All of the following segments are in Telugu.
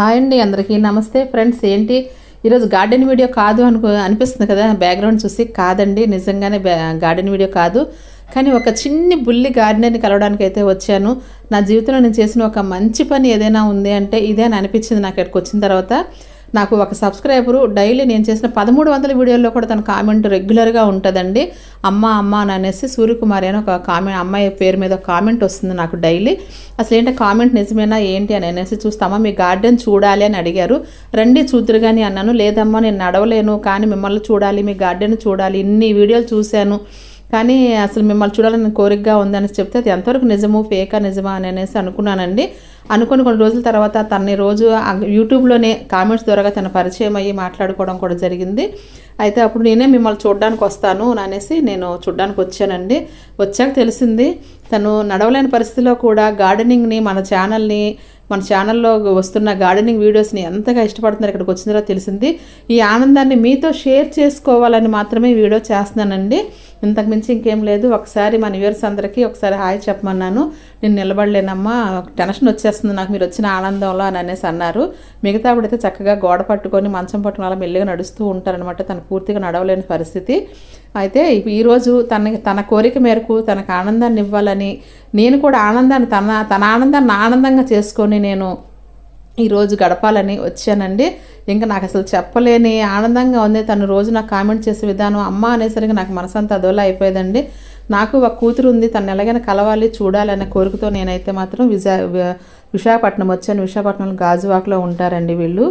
హాయ్ అండి అందరికీ నమస్తే. ఫ్రెండ్స్ ఏంటి? ఈరోజు గార్డెన్ వీడియో కాదు అనుకో అనిపిస్తుంది కదా? బ్యాక్గ్రౌండ్ చూసి కాదండి నిజంగానే బ్యా- గార్డెన్ వీడియో కాదు. కానీ ఒక చిన్ని బుల్లి గార్డెన్ని కలవడానికి అయితే వచ్చాను. నా జీవితంలో నేను చేసిన ఒక మంచి పని ఏదైనా ఉంది అంటే ఇదే అని అనిపించింది నాకు ఇక్కడికి వచ్చిన తర్వాత. నాకు ఒక సబ్స్క్రైబరు డైలీ నేను చేసిన పదమూడు వందల వీడియోల్లో కూడా తన కామెంట్ రెగ్యులర్గా ఉంటుందండి. అమ్మ అమ్మ అని అనేసి సూర్యకుమారి అని ఒక కామెంట్ అమ్మాయి పేరు మీద కామెంట్ వస్తుంది నాకు డైలీ. అసలు ఏంటి కామెంట్ నిజమేనా ఏంటి అని అనేసి చూస్తామా? మీ గార్డెన్ చూడాలి అని అడిగారు. రండి చూద్దరు కానీ అన్నాను. లేదమ్మా నేను నడవలేను కానీ మిమ్మల్ని చూడాలి మీ గార్డెన్ చూడాలి. ఇన్ని వీడియోలు చూశాను. కానీ అసలు మిమ్మల్ని చూడాలని కోరికగా ఉందని చెప్తే అది ఎంతవరకు నిజము ఫేకా నిజమా అని అనేసి అనుకున్నానండి. అనుకుని కొన్ని రోజుల తర్వాత తనని రోజు యూట్యూబ్లోనే కామెంట్స్ ద్వారా తన పరిచయం అయ్యి మాట్లాడుకోవడం కూడా జరిగింది. అయితే అప్పుడు నేనే మిమ్మల్ని చూడడానికి వస్తాను అని అనేసి నేను చూడడానికి వచ్చానండి. వచ్చాక తెలిసింది తను నడవలేని పరిస్థితిలో కూడా గార్డెనింగ్ని మన ఛానల్ని మన ఛానల్లో వస్తున్న గార్డెనింగ్ వీడియోస్ని ఎంతగా ఇష్టపడుతున్నారు ఇక్కడికి వచ్చిన తర్వాత తెలిసింది. ఈ ఆనందాన్ని మీతో షేర్ చేసుకోవాలని మాత్రమే వీడియో చేస్తున్నానండి. ఇంతకుమించి ఇంకేం లేదు. ఒకసారి మన వ్యూవర్స్ అందరికీ ఒకసారి హాయ్ చెప్పమన్నాను. నేను నిలబడలేనమ్మా టెన్షన్ వచ్చేస్తుంది. నాకు మీరు వచ్చిన ఆనందంలో అని అనేసి అన్నారు. మిగతా ఆవిడైతే చక్కగా గోడ పట్టుకొని మంచం పట్టుకుని అలా మెల్లిగా నడుస్తూ ఉంటారనమాట తను పూర్తిగా నడవలేని పరిస్థితి. అయితే ఈరోజు తన తన కోరిక మేరకు తనకు ఆనందాన్ని ఇవ్వాలని నేను కూడా ఆనందాన్ని తన తన ఆనందాన్ని ఆనందంగా చేసుకొని నేను ఈరోజు గడపాలని వచ్చానండి. ఇంకా నాకు అసలు చెప్పలేని ఆనందంగా ఉంది. తను రోజు నాకు కామెంట్ చేసే విధానం అమ్మ అనేసరికి నాకు మనసంతా అదోలా అయిపోయేదండి. నాకు ఒక కూతురు ఉంది. తను ఎలాగైనా కలవాలి చూడాలనే కోరికతో నేనైతే మాత్రం విజా విశాఖపట్నం వచ్చాను. విశాఖపట్నంలో గాజువాక్లో ఉంటారండి వీళ్ళు.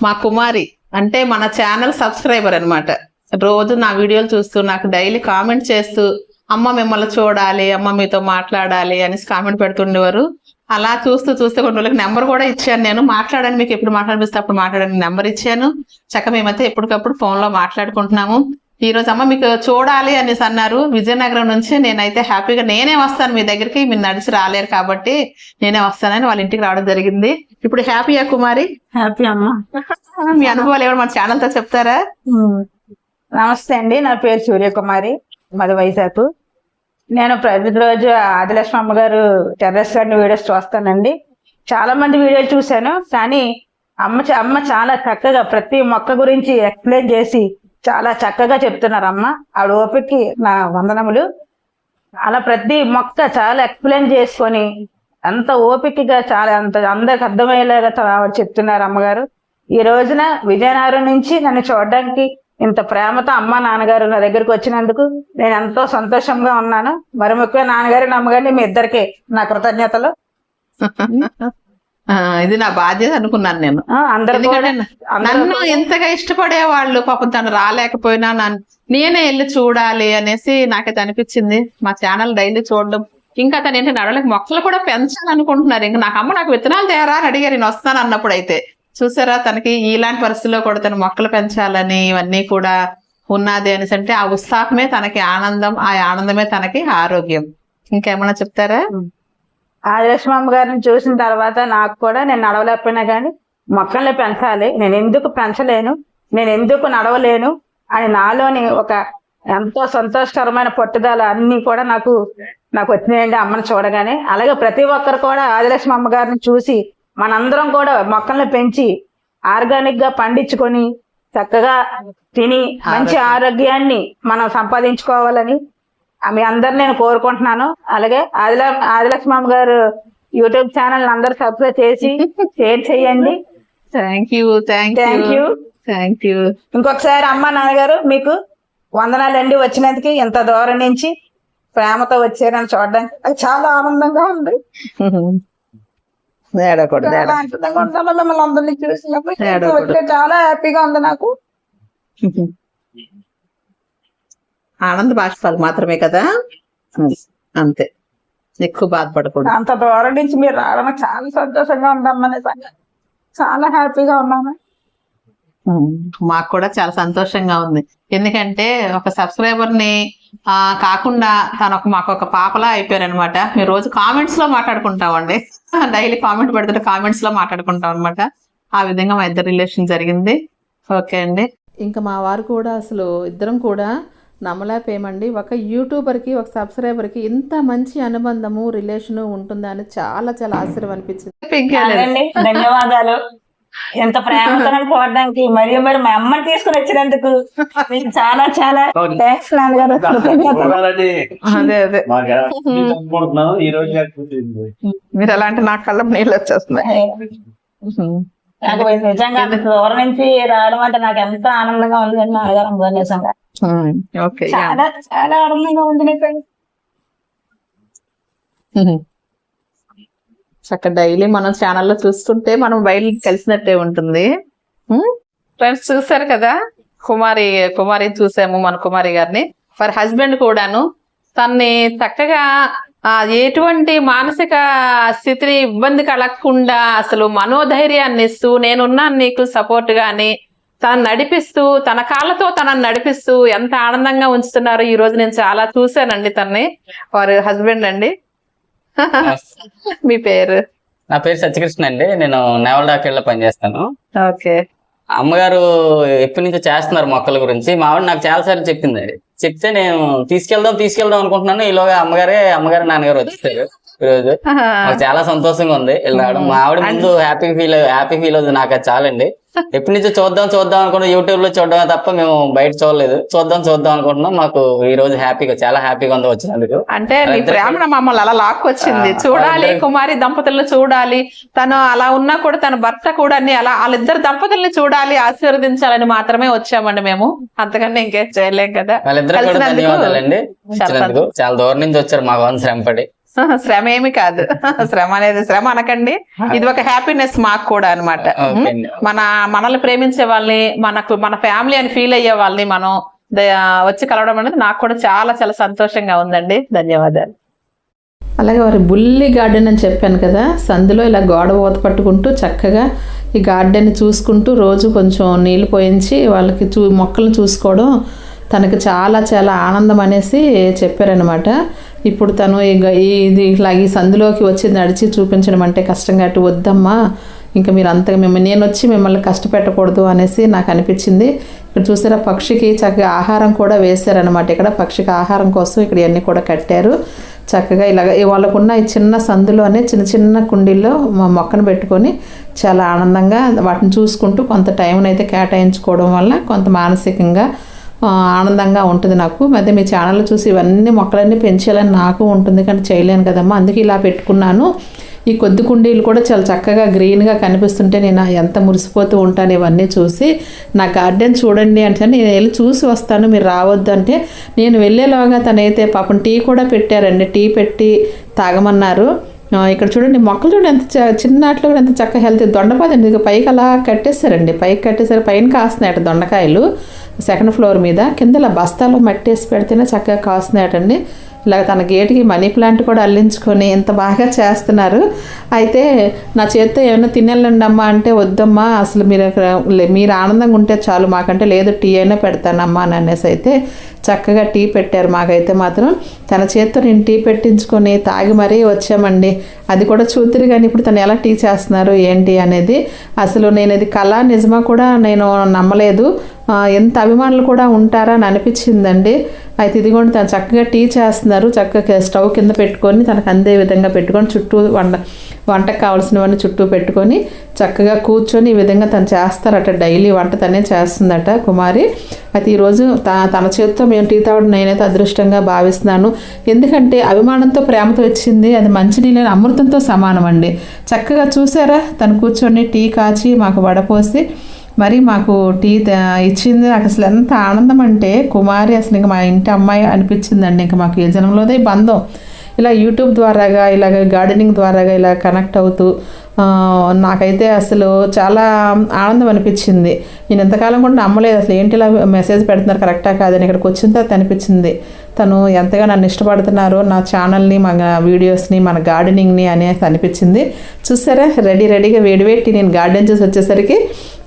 మా కుమారి అంటే మన ఛానల్ సబ్స్క్రైబర్ అనమాట రోజు నా వీడియోలు చూస్తూ నాకు డైలీ కామెంట్ చేస్తూ అమ్మ మిమ్మల్ని చూడాలి అమ్మ మీతో మాట్లాడాలి అనేసి కామెంట్ పెడుతుండేవారు. అలా చూస్తూ చూస్తే కొన్ని రోజులకి నెంబర్ కూడా ఇచ్చాను నేను. మాట్లాడని మీకు ఎప్పుడు మాట్లాడిపిస్తే అప్పుడు మాట్లాడని నెంబర్ ఇచ్చాను. చక్క మేమైతే ఎప్పటికప్పుడు phone లో మాట్లాడుకుంటున్నాము. ఈ రోజు అమ్మ మీకు చూడాలి అనేసి అన్నారు. విజయనగరం నుంచి నేనైతే హ్యాపీగా నేనే వస్తాను. మీ దగ్గరికి మీరు నడిచి రాలేరు కాబట్టి నేనే వస్తానని వాళ్ళ ఇంటికి రావడం జరిగింది. ఇప్పుడు హ్యాపీయా కుమారి? హ్యాపీ అమ్మా. మీ అనుభవాలు ఏమైనా మన ఛానల్తో చెప్తారా నమస్తే అండి నా పేరు సూర్యకుమారి మధు వైజాగ్ నేను ప్రతిరోజు ఆదిలక్ష్మి అమ్మగారు టెర్రస్ గారిని వీడియోస్ చూస్తానండి. చాలా మంది వీడియోలు చూశాను కానీ అమ్మ చ- అమ్మ చాలా చక్కగా ప్రతి మొక్క గురించి ఎక్స్ప్లెయిన్ చేసి చాలా చక్కగా చెప్తున్నారు అమ్మ ఆవిడ ఓపికకి నా వందనములు. అలా ప్రతి మొక్క చాలా ఎక్స్ప్లెయిన్ చేసుకొని అంత ఓపికగా చాలా అంత అందరికి అర్థమయ్యేలాగా చెప్తున్నారు అమ్మగారు ఈ రోజున విజయనగరం నుంచి నన్ను చూడడానికి ఇంత ప్రేమతో అమ్మ నాన్నగారు నా దగ్గరికి వచ్చినందుకు నేను ఎంతో సంతోషంగా ఉన్నాను. మరి ముఖ్యంగా నాన్నగారు అమ్మగారిని మీ ఇద్దరికి నా కృతజ్ఞతలు. ఇది నా బాధ్యత అనుకున్నాను నేను. నన్ను ఎంతగా ఇష్టపడే వాళ్ళు పాపం తను రాలేకపోయినా నన్ను నేనే వెళ్ళి చూడాలి అనేసి నాకైతే అనిపించింది. మా ఛానల్ డైలీ చూడడం. ఇంకా తను ఏంటి నడవలేక మొక్కలు కూడా పెంచాలనుకుంటున్నారు. ఇంకా నాకు అమ్మ నాకు విత్తనాలు తేరా అని అడిగారు. నేను వస్తాను అన్నప్పుడు అయితే. చూసారా? తనకి ఇలాంటి పరిస్థితుల్లో కూడా తను మొక్కలు పెంచాలని ఇవన్నీ కూడా ఉన్నది అనేసి అంటే ఆ ఉత్సాహమే తనకి ఆనందం ఆ ఆనందమే తనకి ఆరోగ్యం. ఇంకేమన్నా చెప్తారా? ఆదిలక్ష్మి అమ్మగారిని చూసిన తర్వాత నాకు కూడా నేను నడవలేకపోయినా కానీ మొక్కల్ని పెంచాలి. నేను ఎందుకు పెంచలేను? నేను ఎందుకు నడవలేను? అని నాలోని ఒక ఎంతో సంతోషకరమైన పట్టుదల అన్ని కూడా నాకు నాకు వచ్చినాయండి అమ్మని చూడగానే. అలాగే ప్రతి ఒక్కరు కూడా ఆదిలక్ష్మి అమ్మగారిని చూసి మనందరం కూడా మొక్కల్ని పెంచి ఆర్గానిక్గా పండించుకొని చక్కగా తిని మంచి ఆరోగ్యాన్ని మనం సంపాదించుకోవాలని మీ అందరు నేను కోరుకుంటున్నాను. అలాగే ఆదిల ఆదిలక్ష్మి అమ్మ గారు యూట్యూబ్ ఛానల్ అందరూ సబ్స్క్రైబ్ చేసి షేర్ చేయండి. Thank you. Thank you. Thank you. ఇంకొకసారి అమ్మ నాన్నగారు మీకు వందనాలండి వచ్చినందుకు ఇంత దూరం నుంచి ప్రేమతో వచ్చారని చూడడానికి. అది చాలా ఆనందంగా ఉంది. ఏడకూడదు చాలా ఉంటాను మిమ్మల్ని అందరినీ చూసినప్పుడు. వచ్చే చాలా హ్యాపీగా ఉంది నాకు. ఆనంద బాష్పాలు మాత్రమే కదా? అంతే ఎక్కువ బాధపడకూడదు. అంత దూరం నుంచి మీరు రావడం చాలా సంతోషంగా ఉందమ్మా నిజంగా. చాలా హ్యాపీగా ఉన్నాను. మాకు కూడా చాలా సంతోషంగా ఉంది. ఎందుకంటే ఒక సబ్స్క్రైబర్ని ఆ, కాకుండా తను ఒక మాకు ఒక పాపలా అయిపోయారు అనమాట మేము రోజు కామెంట్స్లో మాట్లాడుకుంటామండి. డైలీ కామెంట్ పెడుతుంటే కామెంట్స్లో మాట్లాడుకుంటాం అనమాట ఆ విధంగా మా ఇద్దరు రిలేషన్ జరిగింది. ఓకే అండి. ఇంకా మా వారు కూడా అసలు ఇద్దరం కూడా నమ్మలేకపోయామండి. ఒక యూట్యూబర్కి ఒక సబ్స్క్రైబర్కి ఇంత మంచి అనుబంధము రిలేషను ఉంటుందా అని చాలా చాలా ఆశ్చర్యం అనిపించింది. ధన్యవాదాలు. ఎంత ప్రేమతో పోవడానికి? మరియు మరి మా అమ్మని తీసుకుని వచ్చినందుకు మీకు చాలా చాలా థ్యాంక్స్ నాన్నగారు. కృతజ్ఞతలు. అదే అదే. అనుకుంటున్నాం ఈ రోజు లేకపోతుంది మీరు ఎలా అంటే నా కళ్ళ నీళ్ళు వచ్చేస్తున్నాయి. నాకు నిజంగా దూరం నుంచి రావడం అంటే నాకు ఎంత ఆనందంగా ఉంది నాన్నగారు అమ్మగారు నిజంగా. ఓకే చాలా చాలా ఆనందంగా ఉంది నిజంగా. చక్క డైలీ మనం ఛానల్లో చూస్తుంటే మనం బయలు కలిసినట్టే ఉంటుంది. ఫ్రెండ్స్ చూసారు కదా? కుమారి కుమారిని చూసాము మన కుమారి గారిని. వారి హస్బెండ్ కూడాను తన్ని చక్కగా ఎటువంటి మానసిక స్థితిని ఇబ్బంది కలగకుండా అసలు మనోధైర్యాన్ని ఇస్తూ నేనున్నాను నీకు సపోర్ట్ గాని తను నడిపిస్తూ తన కాళ్ళతో తనని నడిపిస్తూ ఎంత ఆనందంగా ఉంచుతున్నారు. ఈ రోజు నేను చాలా చూశానండి తన్ని. వారి హస్బెండ్ అండి. మీ పేరు? నా పేరు సత్యకృష్ణ అండి. నేను నేవల్ డాక్టర్లో పనిచేస్తాను ఓకే. అమ్మగారు ఎప్పటి నుంచో చేస్తున్నారు మొక్కల గురించి. మా ఆవిడ నాకు చాలా సార్లు చెప్పింది. చెప్తే నేను తీసుకెళ్దాం తీసుకెళ్దాం అనుకుంటున్నాను. ఈలోగా అమ్మగారే అమ్మగారు నాన్నగారు వచ్చేసారు ఈరోజు. నాకు చాలా సంతోషంగా ఉంది. రావడం. మా ఆవిడ ముందు హ్యాపీ ఫీల్ హ్యాపీ ఫీల్ అవుతుంది నాకు. అది చాలండి. ఎప్పటి నుంచో చూద్దాం చూద్దాం అనుకుంటే యూట్యూబ్లో చూడడమే తప్ప మేము బయట చూడలేదు. చూద్దాం చూద్దాం అనుకుంటున్నాం. మాకు ఈ రోజు హ్యాపీగా చాలా హ్యాపీగా ఉంది వచ్చినందుకు. అంటే ప్రేమ మమ్మల్ని అలా లాక్కొచ్చింది చూడాలి వాళ్ళిద్దరు- కుమారి దంపతులను చూడాలి. తను అలా ఉన్నా కూడా తన భర్త కూడా అన్ని అలా వాళ్ళిద్దరు దంపతుల్ని చూడాలి ఆశీర్వదించాలని మాత్రమే వచ్చామండి మేము. అంతకన్నా ఇంకేం చేయలేం కదా. వచ్చినందుకు. చాలా దూరం నుంచి వచ్చారు మా వంశ శ్రమపడి. శ్రమ ఏమి కాదు. శ్రమ అనేది శ్రమ అనకండి. ఇది ఒక హ్యాపీనెస్ మాకు కూడా అనమాట. మన మనల్ని ప్రేమించే వాళ్ళని మనకు మన ఫ్యామిలీ అని ఫీల్ అయ్యే వాళ్ళని మనం వచ్చి కలవడం అనేది నాకు కూడా చాలా చాలా సంతోషంగా ఉందండి. ధన్యవాదాలు. అలాగే వారి బుల్లి గార్డెన్ అని చెప్పాను కదా సందులో ఇలా గోడ ఊత పట్టుకుంటూ చక్కగా ఈ గార్డెన్ చూసుకుంటూ రోజు కొంచెం నీళ్ళు పోయించి వాళ్ళకి చూ మొక్కలను చూసుకోవడం తనకి చాలా చాలా ఆనందం అనేసి చెప్పారనమాట ఇప్పుడు తను ఈ- ఇది ఇట్లా ఈ సందులోకి వచ్చి నడిచి చూపించడం అంటే కష్టంగా అటు వద్దమ్మా ఇంకా మీరు అంతగా మిమ్మల్ని నేను వచ్చి మిమ్మల్ని కష్టపెట్టకూడదు అనేసి నాకు అనిపించింది. ఇక్కడ చూసారా పక్షికి చక్కగా ఆహారం కూడా వేశారనమాట ఇక్కడ పక్షికి ఆహారం కోసం ఇక్కడ ఇవన్నీ కూడా కట్టారు. చక్కగా ఇలాగ వాళ్ళకున్న ఈ చిన్న సందులోనే చిన్న చిన్న కుండీల్లో మా మొక్కను పెట్టుకొని చాలా ఆనందంగా వాటిని చూసుకుంటూ కొంత టైంనైతే కేటాయించుకోవడం వల్ల కొంత మానసికంగా ఆనందంగా ఉంటుంది నాకు. మధ్య మీ ఛానల్ చూసి ఇవన్నీ మొక్కలన్నీ పెంచాలని నాకు ఉంటుంది కానీ చేయలేను కదమ్మా. అందుకే ఇలా పెట్టుకున్నాను. ఈ కొద్ది కుండీలు కూడా చాలా చక్కగా గ్రీన్గా కనిపిస్తుంటే నేను ఎంత మురిసిపోతూ ఉంటాను ఇవన్నీ చూసి. నా గార్డెన్ చూడండి అంటే నేను వెళ్ళి చూసి వస్తాను. మీరు రావద్దు అంటే నేను వెళ్ళేలోగా తనైతే పాపం టీ కూడా పెట్టారండి. టీ పెట్టి తాగమన్నారు. ఇక్కడ చూడండి మొక్కలు చూడండి ఎంత చ- కూడా ఎంత చక్కగా హెల్తీ. దొండపాదండి ఇక పైకి అలా కట్టేశారండి. పైకి కట్టేసారు పైన కాస్తున్నాయట దొండకాయలు. సెకండ్ ఫ్లోర్ మీద కింద ఇలా బస్తాలో మట్టి వేసి పెడితేనే చక్కగా కాస్తున్నాయటండి. ఇలా తన గేటుకి మనీ ప్లాంట్ కూడా అల్లించుకొని ఇంత బాగా చేస్తున్నారు. అయితే నా చేత్తో ఏమైనా తినేళ్ళండి అమ్మా అంటే వద్దమ్మా అసలు మీరు లే- మీరు ఆనందంగా ఉంటే చాలు మాకంటే లేదు టీ అయినా పెడతానమ్మా అని అనేసి అయితే చక్కగా టీ పెట్టారు. మాకైతే మాత్రం తన చేత్తో నేను టీ పెట్టించుకొని తాగి మరీ వచ్చామండి. అది కూడా చూతురు కానీ ఇప్పుడు తను ఎలా టీ చేస్తున్నారు ఏంటి అనేది అసలు నేను ఇది కళ నిజమా కూడా నేను నమ్మలేదు. ఎంత అభిమానులు కూడా ఉంటారా అని అనిపించిందండి. అయితే ఇదిగోండి తను చక్కగా టీ చేస్తున్నారు. చక్కగా స్టవ్ కింద పెట్టుకొని తనకు అందే విధంగా పెట్టుకొని చుట్టూ వండ వంటకు కావాల్సినవన్నీ చుట్టూ పెట్టుకొని చక్కగా కూర్చొని ఈ విధంగా తను చేస్తారట డైలీ వంట తనే చేస్తుందట కుమారి. అయితే ఈరోజు తన చేతితో మేము టీ తాగడం నేనైతే అదృష్టంగా భావిస్తున్నాను. ఎందుకంటే అభిమానంతో ప్రేమతో ఇచ్చింది అది మంచినీళ్ళని అమృతంతో సమానం అండి చక్కగా చూసారా? తను కూర్చొని టీ కాచి మాకు వడపోసి మరి మాకు టీ త- ఇచ్చింది. నాకు అసలు ఎంత ఆనందం అంటే కుమారి అసలు ఇంకా మా ఇంటి అమ్మాయి అనిపించిందండి. ఇంక మాకు ఏ జనంలోదే బంధం. ఇలా యూట్యూబ్ ద్వారాగా ఇలాగ గార్డెనింగ్ ద్వారాగా ఇలా కనెక్ట్ అవుతూ నాకైతే అసలు చాలా ఆనందం అనిపించింది. నేను ఎంతకాలం కూడా నమ్మలేదు. అసలు ఏంటి ఇలా మెసేజ్ పెడుతున్నారు? కరెక్టా కాదని ఇక్కడికి వచ్చిన తర్వాత అనిపించింది. తను ఎంతగా నన్ను ఇష్టపడుతున్నారో నా ఛానల్ని మన వీడియోస్ని మన గార్డెనింగ్ని అనేసి అనిపించింది. చూసారా? రెడీ రెడీగా వేడివేటి నేను గార్డెన్ చూసి వచ్చేసరికి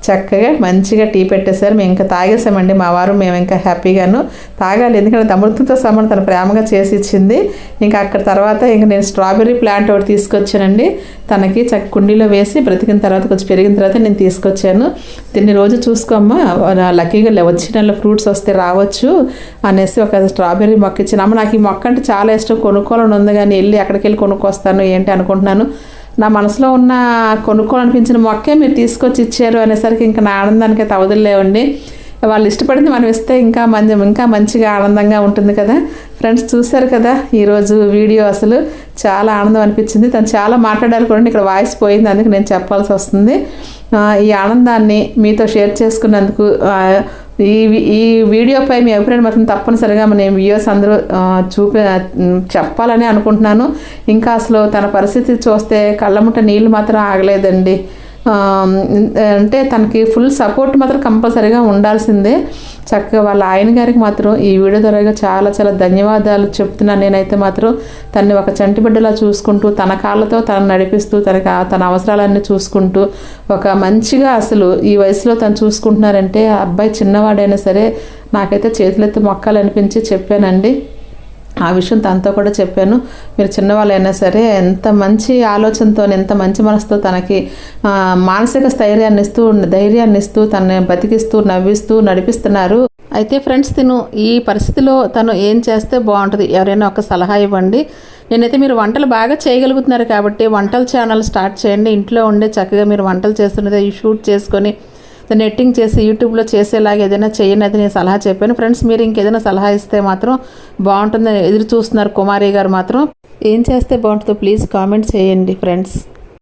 చక్కగా మంచిగా టీ పెట్టేశారు. మేము ఇంకా తాగేసామండి మా వారు మేము ఇంకా హ్యాపీగాను తాగాలి. ఎందుకంటే అమృతంతో సమానం తన ప్రేమగా చేసి ఇచ్చింది. ఇంకా అక్కడ తర్వాత ఇంకా నేను స్ట్రాబెర్రీ ప్లాంట్ ఒకటి తీసుకొచ్చానండి. తనకి చక్క కుండీలో వేసి బ్రతికిన తర్వాత కొంచెం పెరిగిన తర్వాత నేను తీసుకొచ్చాను. దీన్ని రోజు చూసుకోమ్మా. నా లక్కీగా వచ్చిన ఫ్రూట్స్ వస్తే రావచ్చు అనేసి ఒక స్ట్రాబెర్రీ మొక్క ఇచ్చాను. అమ్మ నాకు ఈ మొక్క అంటే చాలా ఇష్టం. కొనుక్కోవాలని ఉంది కానీ వెళ్ళి ఎక్కడికి వెళ్ళి కొనుక్కొస్తాను ఏంటి అనుకుంటున్నాను. నా మనసులో ఉన్న కొనుక్కోవాలనిపించిన మొక్కే మీరు తీసుకొచ్చి ఇచ్చారు అనేసరికి ఇంకా నా ఆనందానికి అయితే అవదులేవండి వాళ్ళు ఇష్టపడింది మనం ఇస్తే ఇంకా మంచి ఇంకా మంచిగా ఆనందంగా ఉంటుంది కదా. ఫ్రెండ్స్ చూశారు కదా ఈరోజు వీడియో అసలు చాలా ఆనందం అనిపించింది. తను చాలా మాట్లాడాలి కూడా ఇక్కడ వాయిస్ పోయింది అందుకు నేను చెప్పాల్సి వస్తుంది. ఈ ఆనందాన్ని మీతో షేర్ చేసుకున్నందుకు ఈ ఈ వీడియోపై మీ అభిప్రాయం మాత్రం తప్పనిసరిగా నేను వ్యూస్ అందరూ చూపి చూపే చెప్పాలని అనుకుంటున్నాను. ఇంకా అసలు తన పరిస్థితి చూస్తే కళ్ళముట్ట నీళ్ళు మాత్రం ఆగలేదండి. అంటే తనకి ఫుల్ సపోర్ట్ మాత్రం కంపల్సరీగా ఉండాల్సిందే. చక్కగా వాళ్ళ ఆయన గారికి మాత్రం ఈ వీడియో ద్వారా చాలా చాలా ధన్యవాదాలు చెప్తున్నాను. నేనైతే మాత్రం తన్ని ఒక చంటి బిడ్డలా చూసుకుంటూ తన కాళ్ళతో తను నడిపిస్తూ తనకి తన అవసరాలన్నీ చూసుకుంటూ ఒక మంచిగా అసలు ఈ వయసులో తను చూసుకుంటున్నారంటే ఆ అబ్బాయి చిన్నవాడైనా సరే నాకైతే చేతులెత్తి మొక్కలు అనిపించి చెప్పానండి. ఆ విషయం తనతో కూడా చెప్పాను. మీరు చిన్నవాళ్ళైనా సరే ఎంత మంచి ఆలోచనతో ఎంత మంచి మనసుతో తనకి మానసిక స్థైర్యాన్ని ఇస్తూ ధైర్యాన్ని ఇస్తూ తనని బతికిస్తూ నవ్విస్తూ నడిపిస్తున్నారు. అయితే ఫ్రెండ్స్ తిను ఈ పరిస్థితిలో తను ఏం చేస్తే బాగుంటుంది? ఎవరైనా ఒక సలహా ఇవ్వండి. నేనైతే మీరు వంటలు బాగా చేయగలుగుతున్నారు కాబట్టి వంటల ఛానల్ స్టార్ట్ చేయండి. ఇంట్లో ఉండే చక్కగా మీరు వంటలు చేస్తున్నదే షూట్ చేసుకొని దాన్ని ఎట్టింగ్ చేసి యూట్యూబ్లో చేసేలాగా ఏదైనా చేయని అయితే నేను సలహా చెప్పాను. ఫ్రెండ్స్ మీరు ఇంకేదైనా సలహా ఇస్తే మాత్రం బాగుంటుందని ఎదురు చూస్తున్నారు కుమారి గారు మాత్రం. ఏం చేస్తే బాగుంటుందో ప్లీజ్ కామెంట్ చేయండి ఫ్రెండ్స్.